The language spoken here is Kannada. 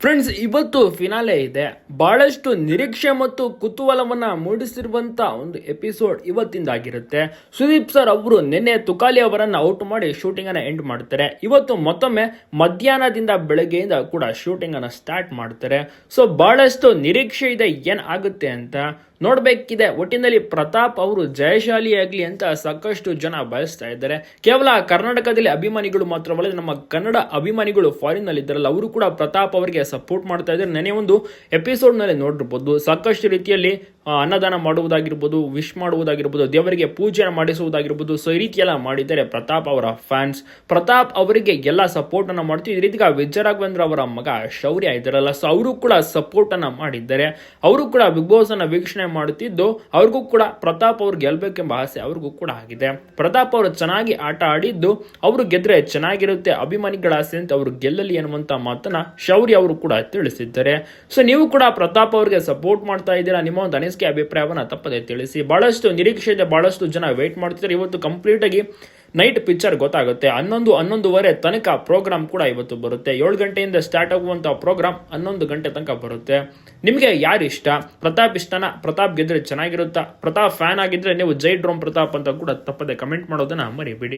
ಫ್ರೆಂಡ್ಸ್ ಇವತ್ತು ಫಿನಾಲೆ ಇದೆ. ಬಹಳಷ್ಟು ನಿರೀಕ್ಷೆ ಮತ್ತು ಕುತೂಹಲವನ್ನ ಮೂಡಿಸಿರುವಂತ ಒಂದು ಎಪಿಸೋಡ್ ಇವತ್ತಿಂದಾಗಿರುತ್ತೆ. ಸುದೀಪ್ ಸರ್ ಅವರು ನಿನ್ನೆ ತುಕಾಲಿ ಅವರನ್ನ ಔಟ್ ಮಾಡಿ ಶೂಟಿಂಗ್ ಅನ್ನ ಎಂಡ್ ಮಾಡ್ತಾರೆ. ಇವತ್ತು ಮತ್ತೊಮ್ಮೆ ಮಧ್ಯಾಹ್ನದಿಂದ ಬೆಳಗ್ಗೆಯಿಂದ ಕೂಡ ಶೂಟಿಂಗ್ ಅನ್ನ ಸ್ಟಾರ್ಟ್ ಮಾಡ್ತಾರೆ. ಸೊ ಬಹಳಷ್ಟು ನಿರೀಕ್ಷೆ ಇದೆ ಏನಾಗುತ್ತೆ ಅಂತ. ನೋಡ್ಬೇಕಿದೆ. ಒಟ್ಟಿನಲ್ಲಿ ಪ್ರತಾಪ್ ಅವರು ಜಯಶಾಲಿಯಾಗ್ಲಿ ಅಂತ ಸಾಕಷ್ಟು ಜನ ಬಯಸ್ತಾ ಇದ್ದಾರೆ. ಕೇವಲ ಕರ್ನಾಟಕದಲ್ಲಿ ಅಭಿಮಾನಿಗಳು ಮಾತ್ರವಲ್ಲದೆ ನಮ್ಮ ಕನ್ನಡ ಅಭಿಮಾನಿಗಳು ಫಾರಿನ್ನಲ್ಲಿ ಇದ್ದಾರಲ್ಲ ಅವರು ಕೂಡ ಪ್ರತಾಪ್ ಅವರಿಗೆ ಸಪೋರ್ಟ್ ಮಾಡ್ತಾ ಇದ್ದಾರೆ. ನೆನೆ ಒಂದು ಎಪಿಸೋಡ್ನಲ್ಲಿ ನೋಡಿರ್ಬೋದು, ಸಾಕಷ್ಟು ರೀತಿಯಲ್ಲಿ ಅನ್ನದಾನ ಮಾಡುವುದಾಗಿರ್ಬೋದು ವಿಶ್ ಮಾಡುವುದಾಗಿರ್ಬೋದು, ದೇವರಿಗೆ ಪೂಜೆ ಮಾಡಿಸುವುದಾಗಿರ್ಬೋದು ಸೊ ಈ ರೀತಿ ಮಾಡಿದ್ದಾರೆ ಪ್ರತಾಪ್ ಅವರ ಫ್ಯಾನ್ಸ್ ಪ್ರತಾಪ್ ಅವರಿಗೆ ಎಲ್ಲ ಸಪೋರ್ಟ್ ಅನ್ನು ಮಾಡ್ತೀವಿ. ಈ ರೀತಿ ವಿಜಯ ರಾಘವೇಂದ್ರ ಅವರ ಮಗ ಶೌರ್ಯ ಇದ್ದಾರಲ್ಲ ಸೊ ಅವರು ಕೂಡ ಸಪೋರ್ಟ್ ಅನ್ನ ಮಾಡಿದ್ದಾರೆ. ಅವರು ಕೂಡ ಬಿಗ್ ಬಾಸ್ ಅನ್ನ ವೀಕ್ಷಣೆ ಮಾಡುತ್ತಿದ್ದು, ಅವ್ರಿಗೂ ಕೂಡ ಪ್ರತಾಪ್ ಅವ್ರು ಗೆಲ್ಬೇಕೆಂಬ ಆಸೆ ಅವ್ರಿಗೂ ಕೂಡ ಆಗಿದೆ. ಪ್ರತಾಪ್ ಅವರು ಚೆನ್ನಾಗಿ ಆಟ ಆಡಿದ್ದು, ಅವರು ಗೆದ್ರೆ ಚೆನ್ನಾಗಿರುತ್ತೆ, ಅಭಿಮಾನಿಗಳ ಆಸೆ ಅಂತ ಅವರು ಗೆಲ್ಲಲಿ ಅನ್ನುವಂತ ಮಾತನ್ನ ಶೌರ್ಯ ಅವರು ಕೂಡ ತಿಳಿಸಿದ್ದಾರೆ. ಸೊ ನೀವು ಕೂಡ ಪ್ರತಾಪ್ ಅವರಿಗೆ ಸಪೋರ್ಟ್ ಮಾಡ್ತಾ ಇದ್ದೀರಾ? ನಿಮ್ಮ ಒಂದು ಅನಿಸಿಕೆ ಅಭಿಪ್ರಾಯವನ್ನು ತಪ್ಪದೆ ತಿಳಿಸಿ. ಬಹಳಷ್ಟು ನಿರೀಕ್ಷೆ ಬಹಳಷ್ಟು ಜನ ವೇಟ್ ಮಾಡ್ತಿದ್ದಾರೆ. ಇವತ್ತು ಕಂಪ್ಲೀಟ್ ಆಗಿ ನೈಟ್ ಪಿಕ್ಚರ್ ಗೊತ್ತಾಗುತ್ತೆ. ಹನ್ನೊಂದು, ಹನ್ನೊಂದುವರೆ ತನಕ ಪ್ರೋಗ್ರಾಮ್ ಕೂಡ ಇವತ್ತು ಬರುತ್ತೆ. ಏಳು ಗಂಟೆಯಿಂದ ಸ್ಟಾರ್ಟ್ ಆಗುವಂಥ ಪ್ರೋಗ್ರಾಮ್ ಹನ್ನೊಂದು ಗಂಟೆ ತನಕ ಬರುತ್ತೆ. ನಿಮಗೆ ಯಾರು ಇಷ್ಟ? ಪ್ರತಾಪ್ ಇಷ್ಟನ? ಪ್ರತಾಪ್ ಗೆದ್ರೆ ಚೆನ್ನಾಗಿರುತ್ತಾ? ಪ್ರತಾಪ್ ಫ್ಯಾನ್ ಆಗಿದ್ರೆ ನೀವು ಜೈ ಡ್ರೋಮ್ ಪ್ರತಾಪ್ ಅಂತ ಕೂಡ ತಪ್ಪದೆ ಕಮೆಂಟ್ ಮಾಡೋದನ್ನ ಮರಿಬೇಡಿ.